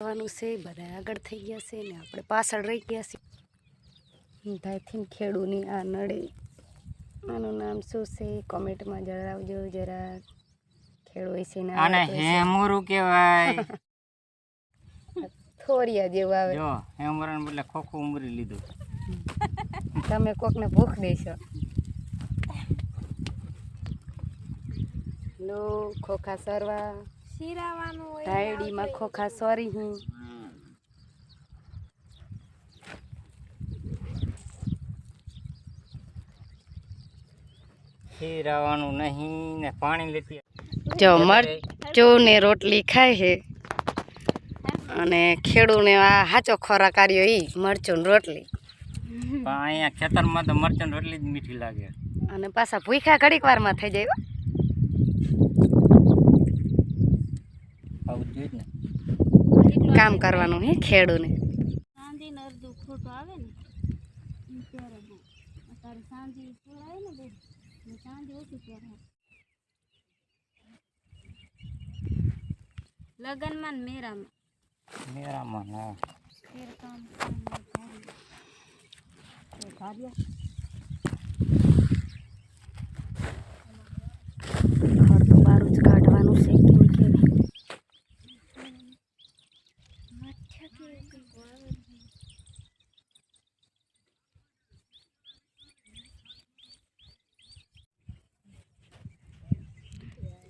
જવાનું છે બધા આગળ થઈ ગયા છે ને આપણે પાછળ રહી ગયા છે. ધાયથી ખેડૂની આ નળી આનું નામ શું છે? કોમેન્ટમાં જણાવજો જરા. ખેડૂ છે ને આને આવડતું કહેવાય. થોરિયા જેવું આવે. જો હેમુરાને બદલે ખોખું ઉમરી લીધું. તમે કોકને ભૂખ દેશો. લો ખોખા સરવા. શીરાવાનું હોય ધાયડીમાં ખોખા સોરી હું. ખીરાવાનું નહીં ને પાણી લેતી જો મરચું ને રોટલી ખાય છે. અને ખેડૂને આ હાચો ખોરાક આવ્યો ઈ મરચું ને રોટલી અહીંયા ખેતરમાં તો મરચાં રોટલી જ મીઠી લાગે. અને પાછા ભૂખ્યા ઘડીક વારમાં થઈ જાય હો. આવું જ જોઈએ ને કામ કરવાનું હે ખેડૂને સાંજી ને અડધું ખોટું આવે ને ઈ ત્યારે બહુ અત્યારે સાંજી ખોરાય ને બહુ ને કરવાનું ઓછી ત્યારે લગનમાં ને મેરામાં. મેરામાં ના ફેર કામ ઘર તો બારું જ કાઢવાનું છે કેમ કે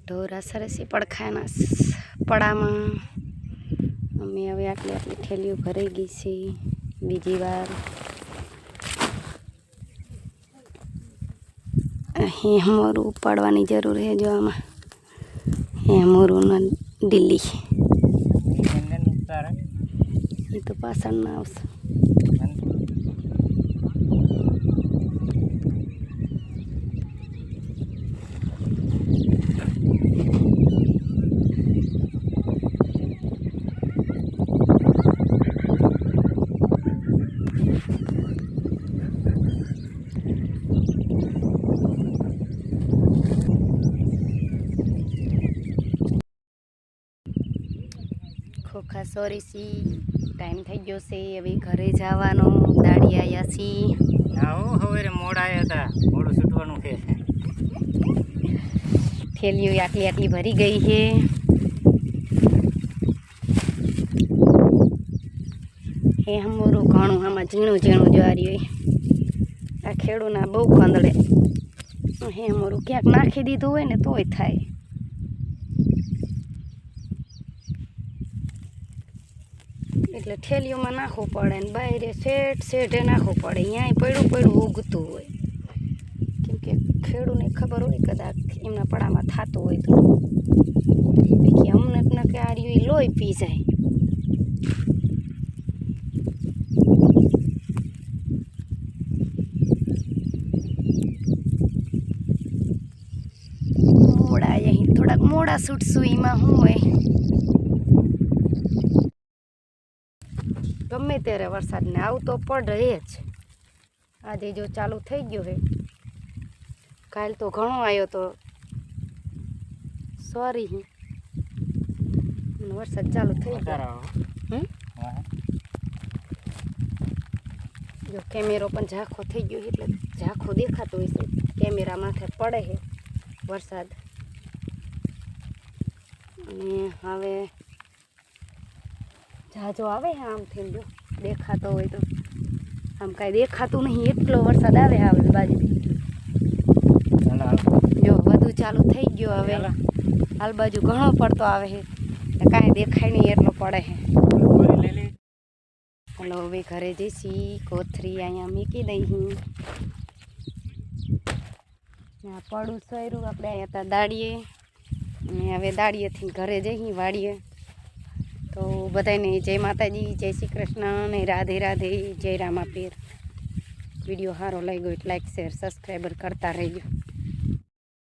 ઢોરા સરસી પડખાના પડામાં. અમે હવે આટલી આટલી ઠેલીઓ ભરાઈ ગઈ છે બીજી વાર. હેમોરું ઉપાડવાની જરૂર છે જો આમાં. હેમોરું દિલ્હી. એ તો પાછળ ના આવશે. ખોખા સોરી સી ટાઈમ થઈ ગયો છે હવે ઘરે જવાનો દાડી આવ્યા છીએ આવો હવે મોડા આવ્યા હતા મોડું છૂટવાનું છે. થેલીઓ આટલી આટલી ભરી ગઈ છે. હે હમરું ઘણું આમાં ઝીણું ઝીણું જ્વારી હોય. આ ખેડૂના બહુ કંદડે હે અમારું ક્યાંક નાખી દીધું હોય ને તોય થાય. એટલે થેલીઓમાં નાખવું પડે ને બહારે શેઠ શેઠે નાખવું પડે. અહીંયા પડ્યું પડ્યું ઉગતું હોય. કેમ કે ખેડૂને ખબર હોય કદાચ એમના પડામાં થતું હોય તો. બાકી અમને ન કે આ રહ્યું લોહી પી જાય. મોડા અહીં થોડાક મોડા છૂટશું એમાં શું હોય. ગમે ત્યારે વરસાદને આવતો પડે જ. આજે જો ચાલુ થઈ ગયો હે. કાલ તો ઘણો આવ્યો તો સોરી વરસાદ ચાલુ થઈ ગયો. હમ? જો કેમેરો પણ ઝાંખો થઈ ગયો એટલે ઝાંખો દેખાતો હોય છે કેમેરા માથે પડે છે વરસાદ. અને હવે જાજો આવે છે આમથી જો. દેખાતો હોય તો. આમ કાંઈ દેખાતું નહીં એટલો વરસાદ આવે છે આ બાજુ. ચાલો હાલો. જો બધું ચાલુ થઈ ગયો હવે. ચાલો. હાલ બાજુ ઘણો પડતો આવે છે ને કાંઈ દેખાય નહીં એટલો પડે છે બોરી લઈ લે. હલો હવે ઘરે જઈશી. કોથરી અહીંયા મૂકી દઈ ત્યાં પડું સર્યું આપણે અહીંયા તા દાડીએ. અને હવે દાડીએથી ઘરે જઈ વાડીએ. તો બધાને જય માતાજી, જય શ્રી કૃષ્ણ અને રાધે રાધે, જય રામાપીર. વીડિયો સારો લાગ્યો એટલે લાઈક શેર સબસ્ક્રાઈબર કરતા રહેજો.